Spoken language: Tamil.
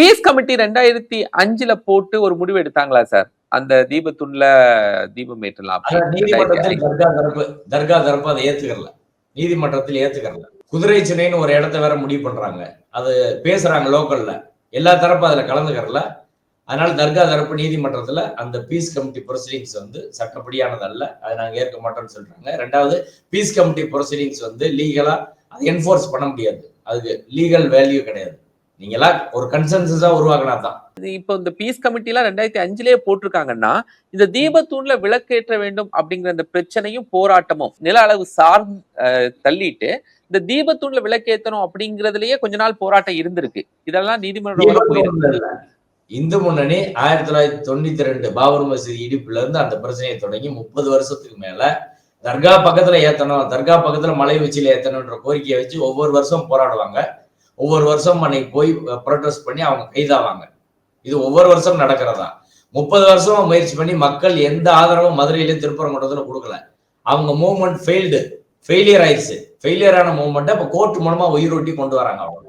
பீஸ் கமிட்டி ரெண்டாயிரத்தி அஞ்சுல போட்டு ஒரு முடிவு எடுத்தாங்களா சார் அந்த தீபத்துள்ள தீபம் ஏற்றலாம் தர்கா தரப்பு அதை ஏத்துக்கறல. நீதிமன்றத்தில் ஏத்துக்கறல. குதிரை சினைன்னு ஒரு இடத்த வேற முடிவு பண்றாங்க. அது பேசுறாங்க லோக்கல்ல. எல்லா தரப்பும் அதுல கலந்துக்கறல. அதனால தர்கா தரப்பு நீதிமன்றத்துல அந்த பீஸ் கமிட்டி ப்ரொசீடிங்ஸ் வந்து சட்டப்படியானது அல்ல அதை நாங்க ஏற்க மாட்டோம்னு சொல்றாங்க. ரெண்டாவது பீஸ் கமிட்டி ப்ரொசீடிங்ஸ் வந்து லீகலா அதை என்ஃபோர்ஸ் பண்ண முடியாது. அதுக்கு லீகல் வேல்யூ கிடையாது. நீங்களா ஒரு கன்சென்சஸா உருவாக்கினா தான் இப்போ இந்த பீஸ் கமிட்டி எல்லாம் ரெண்டாயிரத்தி அஞ்சுலயே போட்டிருக்காங்கன்னா இந்த தீபத்தூண்ல விளக்கேற்ற வேண்டும் அப்படிங்கிற இந்த பிரச்சனையும் போராட்டமும் நில அளவு சார் தள்ளிட்டு இந்த தீபத்தூண்ல விளக்கேத்தணும் அப்படிங்கறதுலயே கொஞ்ச நாள் போராட்டம் இருந்திருக்கு. இதெல்லாம் நீதிமன்றம். இந்து முன்னணி ஆயிரத்தி தொள்ளாயிரத்தி தொண்ணூத்தி ரெண்டு பாபர் மசூதி இடிப்புல இருந்து அந்த பிரச்சனையை தொடங்கி முப்பது வருஷத்துக்கு மேல தர்கா பக்கத்துல ஏத்தணும் தர்கா பக்கத்துல மலை உச்சியில ஏத்தணும்ன்ற கோரிக்கையை வச்சு ஒவ்வொரு வருஷம் போராடுவாங்க. ஒவ்வொரு வருஷம் அன்னைக்கு போய் ப்ரொட்டஸ்ட் பண்ணி அவங்க கைதாவாங்க. இது ஒவ்வொரு வருஷம் நடக்கிறதா? முப்பது வருஷமா முயற்சி பண்ணி மக்கள் எந்த ஆதரவும் மதுரையில திருப்பரங்குன்றத்துல கொடுக்கல. அவங்க மூவ்மெண்ட் ஃபெயில்டு ஃபெயிலியர் ஆயிடுச்சு. ஃபெயிலியரான மூவ்மெண்ட்டை இப்போ கோர்ட் மூலமா உயிரோட்டி கொண்டு வராங்க அவங்க.